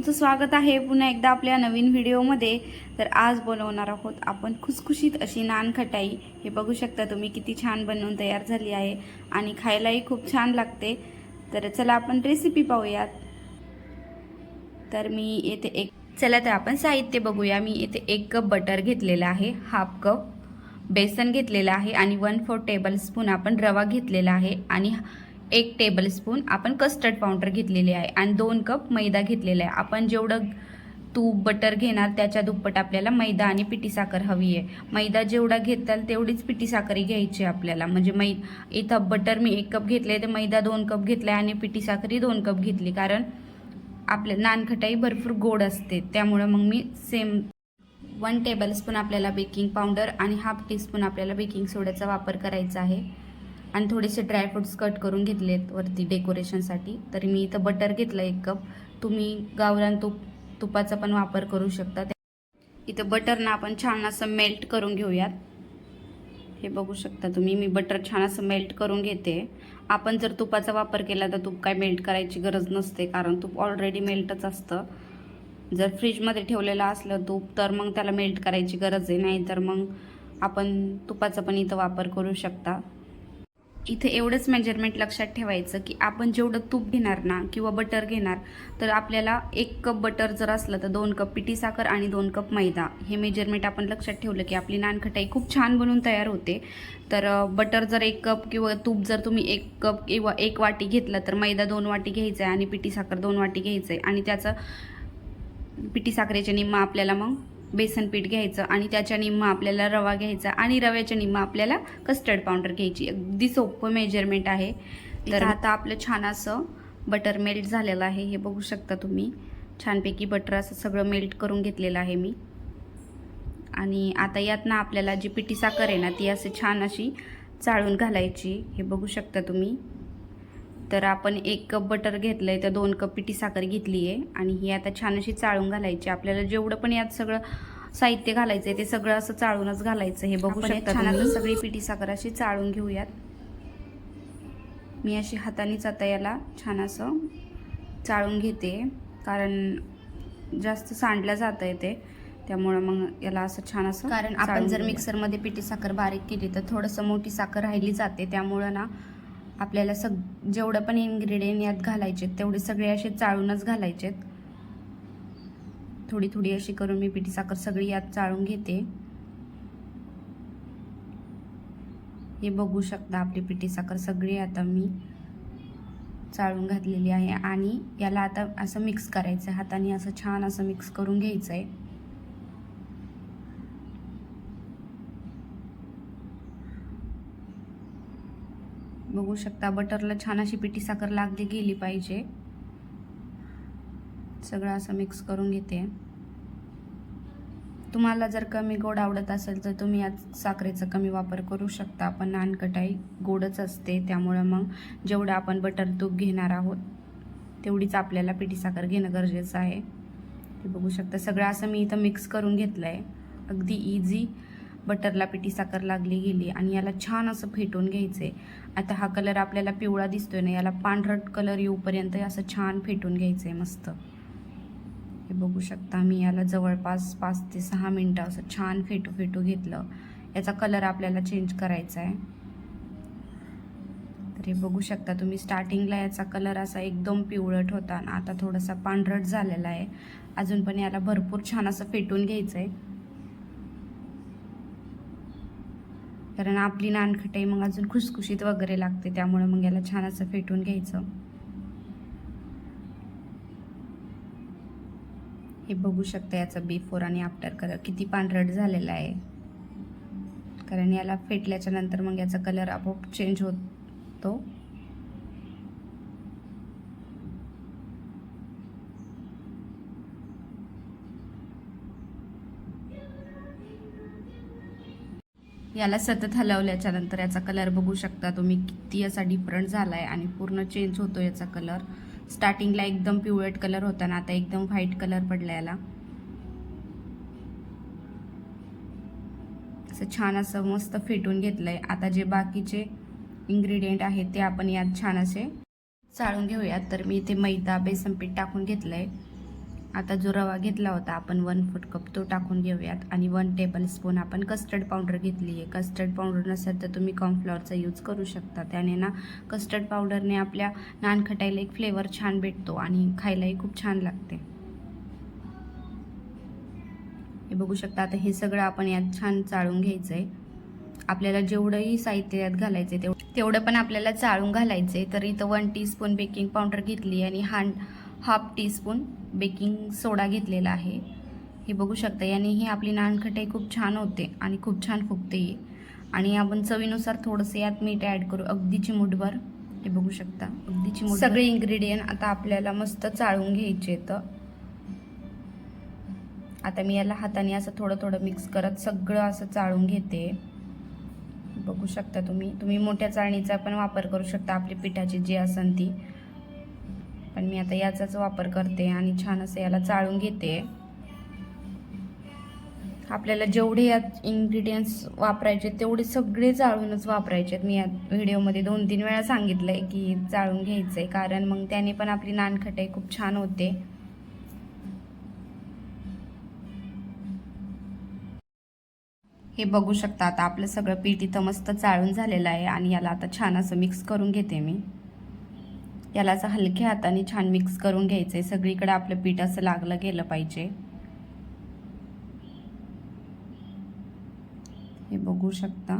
तुमचं स्वागत आहे पुन्हा एकदा आपल्या नवीन व्हिडिओमध्ये. तर आज बनवणार आहोत आपण खुसखुशीत अशी नानखटाई. हे बघू शकता तुम्ही किती छान बनवून तयार झाली आहे आणि खायलाही खूप छान लागते. तर चला आपण रेसिपी पाहूयात. तर मी येथे एक चला तर आपण साहित्य बघूया. मी येथे एक कप बटर घेतलेलं आहे हाफ कप बेसन घेतलेलं आहे आणि वन फोर टेबल स्पून आपण रवा घेतलेला आहे आणि एक टेबल स्पून आपण कस्टर्ड पावडर घेतलेली आहे आणि दोन कप मैदा घेतलेला आहे. आपण जेवढं तूप बटर घेणार त्याच्या दुप्पट आपल्याला मैदा आणि पिठी साखर हवी आहे. मैदा जेवढा घेताल तेवढीच पिठी साखरही घ्यायची आहे आपल्याला. म्हणजे मै इथं बटर मी एक कप घेतले तर मैदा दोन कप घेतला आणि पिठी साखरही दोन कप घेतली. कारण आपल्या नानखटाई भरपूर गोड असते. त्यामुळं मग मी सेम वन टेबल स्पून आपल्याला बेकिंग पावडर आणि हाफ टीस्पून आपल्याला बेकिंग सोड्याचा वापर करायचा आहे. आणि थोडेसे ड्रायफ्रुट्स कट करून घेतलेत वरती डेकोरेशनसाठी तर मी इथं बटर घेतलं एक कप तुम्ही गावरान तूप तुपाचा पण वापर करू शकता. इथं बटरना आपण छान असं मेल्ट करून घेऊयात. हे बघू शकता तुम्ही मी बटर छान असं मेल्ट करून घेते. आपण जर तुपाचा वापर केला तर तूप काय मेल्ट करायची गरज नसते कारण तूप ऑलरेडी मेल्टच असतं. जर फ्रीजमध्ये ठेवलेलं असलं तूप तर मग त्याला मेल्ट करायची गरज आहे नाही तर मग आपण तुपाचा पण इथं वापर करू शकता. इथे एवढंच मेजरमेंट लक्षात ठेवायचं की आपण जेवढं तूप घेणार ना किंवा बटर घेणार तर आपल्याला एक कप बटर जर असलं तर दोन कप पिठी साखर आणि दोन कप मैदा. हे मेजरमेंट आपण लक्षात ठेवलं की आपली नानखटाई खूप छान बनून तयार होते. तर बटर जर एक कप किंवा तूप जर तुम्ही एक कप किंवा एक वाटी घेतलं तर मैदा दोन वाटी घ्यायचा आहे आणि पिठी साखर दोन वाटी घ्यायचं आहे आणि त्याचं पिठी साखरेचे निम्मा आपल्याला मग बेसन पीठ घ्यायचं आणि त्याच्या निम्मा आपल्याला रवा घ्यायचा आणि रव्याच्या निम्मा आपल्याला कस्टर्ड पावडर घ्यायची. अगदी सोपं मेजरमेंट आहे. तर आता आपलं छान असं बटर मेल्ट झालेलं आहे. हे बघू शकता तुम्ही. छानपैकी बटर असं सगळं मेल्ट करून घेतलेलं आहे मी. आणि आता यात ना आपल्याला जी पिठी साखर आहे ना ती असे छान अशी चाळून घालायची. हे बघू शकता तुम्ही. तर आपण एक कप बटर घेतलं आहे तर दोन कप पिठी साखर घेतली आहे आणि ही आता छान अशी चाळून घालायची. आपल्याला जेवढं पण यात सगळं साहित्य घालायचं आहे ते सगळं असं चाळूनच घालायचं. हे बघू शकता छान आता सगळी पिठी साखर अशी चाळून घेऊयात. मी अशी हातानेच आता याला छान असं चाळून घेते कारण जास्त सांडलं जातं आहे ते. त्यामुळं मग याला असं छान असं कारण आपण जर मिक्सरमध्ये पिठी साखर बारीक केली तर थोडंसं मोठी साखर राहिली जाते. त्यामुळं ना आपल्याला सग जेवढं पण इन्ग्रेडियंट यात घालायचे तेवढे सगळे असे चाळूनच घालायचे थोडी थोडी अशी करून मी पिठी साखर सगळी यात चाळून घेते. हे बघू शकता आपली पिठी साखर सगळी आता मी चाळून घातलेली आहे आणि याला आता असं मिक्स करायचं आहे. हाताने असं छान असं मिक्स करून घ्यायचं आहे बघू शकता. बटरला छान अशी पिठी साखर लागली गेली पाहिजे. सगळं असं मिक्स करून घेते. तुम्हाला जर कमी गोड आवडत असेल तर तुम्ही यात साखरेचा कमी वापर करू शकता. पण नानकटाई गोडच असते त्यामुळं मग जेवढं आपण बटर तूप घेणार आहोत तेवढीच आपल्याला पिठी साखर घेणं गरजेचं आहे. ते बघू शकता. सगळं असं मी इथं मिक्स करून घेतलं आहे अगदी इझी बटरला पिठी साखर लागली गेली आणि याला छान असं फेटून घ्यायचं. आहे आता हा कलर आपल्याला पिवळा दिसतोय ना याला पांढरट कलर येऊपर्यंत असं छान फेटून घ्यायचं आहे मस्त. हे बघू शकता मी याला जवळपास पाच ते सहा मिनटं असं छान फेटू फेटू घेतलं. याचा कलर आपल्याला चेंज करायचा आहे. तर हे बघू शकता तुम्ही स्टार्टिंगला याचा कलर असा एकदम पिवळट होता आणि आता थोडासा पांढरट झालेला आहे. अजून पण याला भरपूर छान असं फेटून घ्यायचं आहे कारण आपली नानखटाई मग अजून खुसखुशीत वगैरे लागते त्यामुळे मग याला छान असं फेटून घ्यायचं. हे बघू शकता याचा बिफोर आणि आफ्टर कलर किती पांढरट झालेला आहे. कारण याला फेटल्याच्या नंतर मग याचा कलर आपोआप चेंज होतो. याला सतत हलवल्याच्या नंतर याचा कलर बघू शकता तुम्ही. किती असा डिफरंट झाला आहे आणि पूर्ण चेंज होतो याचा कलर स्टार्टिंगला एकदम पिवळट कलर होता ना आता एकदम व्हाईट कलर पडला याला. असं छान असं मस्त फेटून घेतलंय. आता जे बाकीचे इन्ग्रेडियंट आहेत ते आपण यात छान असे चाळून घेऊयात. तर मी इथे मैदा बेसन पीठ टाकून घेतलंय. आता जो रवा घेतला होता आपण वन फूट कप तो टाकून घेऊयात. आणि वन टेबल स्पून आपण कस्टर्ड पावडर घेतली आहे. कस्टर्ड पावडर नसेल तर तुम्ही कॉर्नफ्लॉवरचा यूज करू शकता. त्याने ना कस्टर्ड पावडरने आपल्या नानखटाईला एक फ्लेवर छान भेटतो आणि खायलाही खूप छान लागते. हे बघू शकता आता हे सगळं आपण यात छान चाळून घ्यायचं आहे आपल्याला जेवढंही साहित्य यात घालायचं आहे तेवढं पण आपल्याला चाळून घालायचं आहे तर इथं वन टीस्पून बेकिंग पावडर घेतली आणि हांड हाफ टीस्पून बेकिंग सोडा घेतलेला आहे. हे बघू शकता याने ही आपली नानखटाई खूप छान होते आणि खूप छान फुगते आणि आपण चवीनुसार थोडंसं यात मीठ ॲड करू अगदी चिमूटभर हे बघू शकता अगदी चिमूट सगळे इन्ग्रेडियंट आता आपल्याला मस्त चाळून घ्यायचे तर आता मी याला हाताने असं थोडं थोडं मिक्स करत सगळं असं चाळून घेते. बघू शकता तुम्ही. तुम्ही मोठ्या चाळणीचा पण वापर करू शकता आपली पिठाची जी असन ती. पण मी आता याचाच वापर करते आणि छान असं याला चाळून घेते. आपल्याला जेवढे यात इन्ग्रेडियंट्स वापरायचे तेवढे सगळे चाळूनच वापरायचे मी या व्हिडिओमध्ये दोन तीन वेळा सांगितलं आहे की चाळून आहे कारण मग त्याने पण आपली नानखटाई खूप छान होते. हे बघू शकता आता आपलं सगळं पीठ इथं मस्त चाळून झालेलं आहे आणि याला आता छान असं मिक्स करून घेते मी. याला असं हलक्या हाताने छान मिक्स करून घ्यायचं आहे सगळीकडे आपलं पीठ असं लागलं गेलं पाहिजे. हे बघू शकता.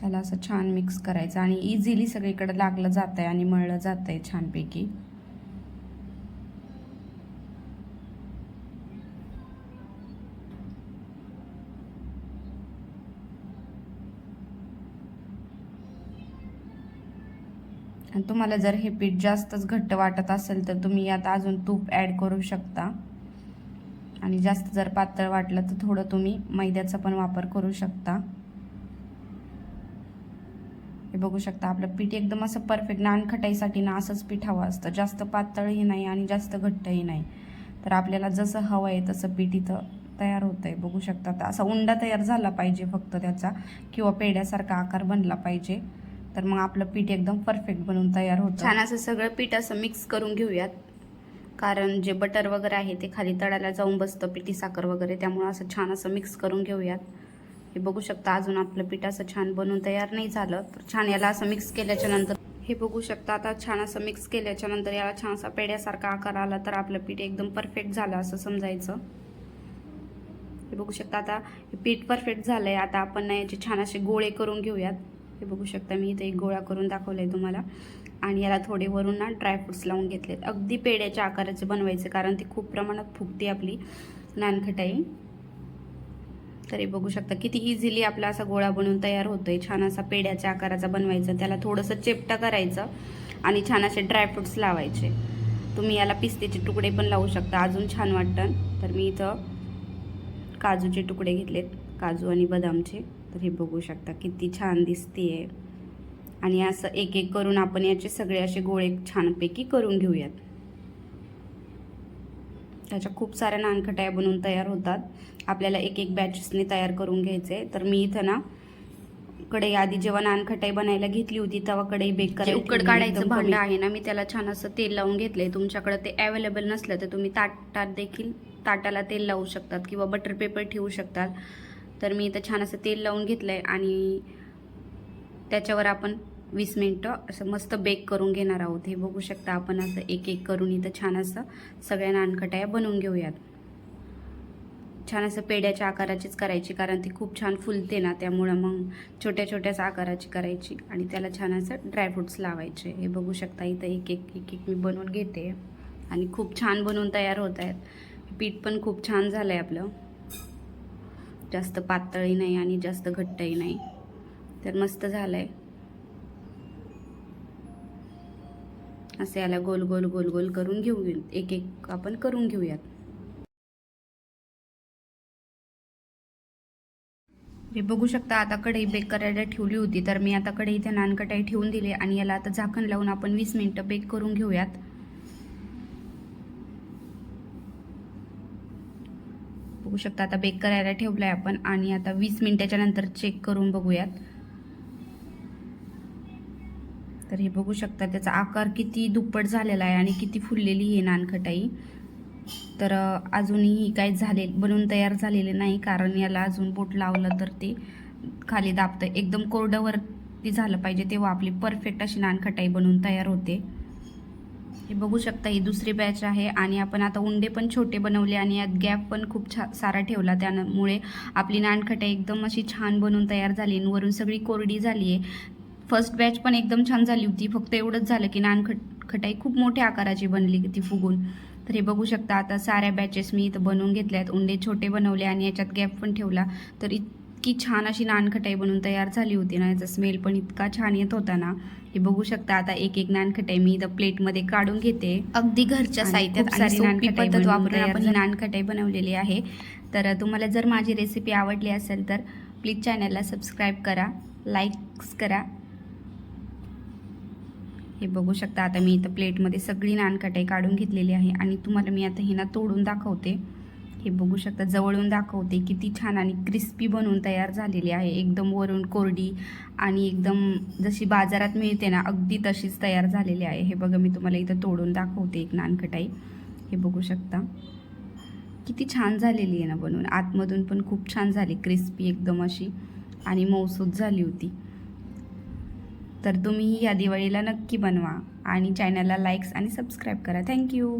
त्याला असं छान मिक्स करायचं आणि इझिली सगळीकडे लागलं जात आहे आणि मळलं जात आहे छानपैकी. आणि तुम्हाला जर हे पीठ जास्तच घट्ट वाटत असेल तर तुम्ही यात अजून तूप ॲड करू शकता. आणि जास्त जर पातळ वाटलं तर थोडं तुम्ही मैद्याचा पण वापर करू शकता. हे बघू शकता आपलं पीठ एकदम असं परफेक्ट नानखटाईसाठी ना असंच पीठ हवं असतं. जास्त पातळही नाही आणि जास्त घट्टही नाही. तर आपल्याला जसं हवं आहे तसं पीठ इथं तयार होतं आहे बघू शकता तर असा उंडा तयार झाला पाहिजे फक्त त्याचा किंवा पेड्यासारखा आकार बनला पाहिजे. तर मग आपलं पीठ एकदम परफेक्ट बनून तयार होतं. छान असं सगळं पीठ असं मिक्स करून घेऊयात. कारण जे बटर वगैरे आहे ते खाली तळायला जाऊन बसतं पिठी साखर वगैरे. त्यामुळं असं छान असं मिक्स करून घेऊयात. हे बघू शकता अजून आपलं पीठ असं छान बनवून तयार नाही झालं तर छान याला असं मिक्स केल्याच्यानंतर हे बघू शकता आता छान असं मिक्स केल्याच्यानंतर याला छान असा पेड्यासारखा आकार आला तर आपलं पीठ एकदम परफेक्ट झालं असं समजायचं. हे बघू शकता आता हे पीठ परफेक्ट झालंय. आता आपण याचे छान असे गोळे करून घेऊयात. हे बघू शकता मी इथे एक गोळा करून दाखवलं आहे तुम्हाला. आणि याला थोडे वरून ना ड्रायफ्रुट्स लावून घेतलेत. अगदी पेड्याच्या आकाराचे बनवायचे कारण ती खूप प्रमाणात फुगते आपली नानखटाई. तर हे बघू शकता किती इझिली आपला असा गोळा बनवून तयार होतोय. छान असा पेड्याच्या आकाराचा बनवायचा. त्याला थोडंसं चेपटा करायचं आणि छान असे ड्रायफ्रुट्स लावायचे. तुम्ही याला पिस्तेचे तुकडे पण लावू शकता. अजून छान वाटतं. तर मी इथं काजूचे तुकडे घेतलेत. काजू आणि बदामचे. तर हे बघू शकता किती छान दिसतीये. आणि असं एक एक करून आपण याचे सगळे असे गोळे छानपैकी करून घेऊयात. त्याच्या खूप साऱ्या नानखटाया बनवून तयार होतात. आपल्याला एक एक बॅचेसने तयार करून घ्यायचे. तर मी इथं ना कढई आधी जेव्हा नानखटाई बनायला घेतली होती तेव्हा कढई बेक करायला उकड काढायचं भांडं आहे ना मी त्याला छान असं तेल लावून घेतलंय. तुमच्याकडे ते अवेलेबल नसलं तर तुम्ही ताटात देखील ताटाला तेल लावू शकतात किंवा बटर पेपर ठेवू शकतात. तर मी इथं छान असं तेल लावून घेतलं आहे आणि त्याच्यावर आपण वीस मिनटं असं मस्त बेक करून घेणार आहोत. हे बघू शकता आपण असं एक एक करून इथं छान असं सगळ्या नानखटाया बनवून घेऊयात. छान असं पेड्याच्या आकाराचीच करायची कारण ती खूप छान फुलते ना त्यामुळं मग छोट्या छोट्याच आकाराची करायची आणि त्याला छान असं ड्रायफ्रुट्स लावायचे. हे बघू शकता इथं एक एक एक एक मी बनवून घेते. आणि खूप छान बनवून तयार होत आहेत. पीठ पण खूप छान झालं आहे आपलं. जास्त पातळही नाही आणि जास्त घट्टही नाही. तर मस्त झालं आहे असं याला गोल गोल गोल गोल करून घेऊ एक एक आपण करून घेऊयात. हे बघू शकता आता कढई बेक करायला ठेवली होती तर मी आता कढई इथे नानकटाई ठेवून दिली आणि याला आता झाकण लावून आपण वीस मिनटं बेक करून घेऊयात. बघू शकता. आता बेक करायला ठेवलं आहे आपण आणि आता वीस मिनिटाच्या नंतर चेक करून बघूयात. तर हे बघू शकता त्याचा आकार किती दुप्पट झालेला आहे आणि किती फुललेली ही नानखटाई. तर अजूनही काय काही झाले बनून तयार झालेले नाही कारण याला अजून बोट लावलं तर ते खाली दाबतं. एकदम कोरडंवरती झालं पाहिजे तेव्हा आपली परफेक्ट अशी नानखटाई बनवून तयार होते. हे बघू शकता ही दुसरी बॅच आहे. आणि आपण आता उंडे पण छोटे बनवले आणि यात गॅप पण खूप छा सारा ठेवला. त्यामुळे आपली नानखटाई एकदम अशी छान बनवून तयार झाली आणि वरून सगळी कोरडी झाली आहे फर्स्ट बॅच पण एकदम छान झाली होती. फक्त एवढंच झालं की नानखट खटाई खूप मोठ्या आकाराची बनली ती फुगून. तर हे बघू शकता आता साऱ्या बॅचेस मी इथं बनवून घेतल्यात. उंडे छोटे बनवले आणि याच्यात गॅप पण ठेवला. तर इतकी छान अशी नानखटाई बनवून तयार झाली होती ना याचा स्मेल पण इतका छान येत होता ना. हे बघू शकता आता एक एक नानखटाई मी इथं प्लेटमध्ये काढून घेते. अगदी घरच्या साहित्यात सारी नानखटाई पद्धत वापरून आपण. ही. नानखटाई बनवलेली आहे. तर तुम्हाला जर माझी रेसिपी आवडली असेल तर प्लीज चॅनलला सबस्क्राईब करा लाईक्स करा. हे बघू शकता आता मी इथं प्लेटमध्ये सगळी नानकटाई काढून घेतलेली आहे आणि तुम्हाला मी आता ही ना तोडून दाखवते. हे बघू शकता. जवळून दाखवते किती छान आणि क्रिस्पी बनवून तयार झालेली आहे. एकदम वरून कोरडी आणि एकदम जशी बाजारात मिळते ना अगदी तशीच तयार झालेली आहे. हे बघा मी तुम्हाला इथं तोडून दाखवते एक नानकटाई हे बघू शकता. किती छान झालेली आहे ना बनवून आतमधून पण खूप छान झाली क्रिस्पी एकदम अशी आणि मौसूद झाली होती. तर तुम्ही या दिवाळीला नक्की बनवा आणि चॅनलला लाईक्स आणि सबस्क्राईब करा. थँक्यू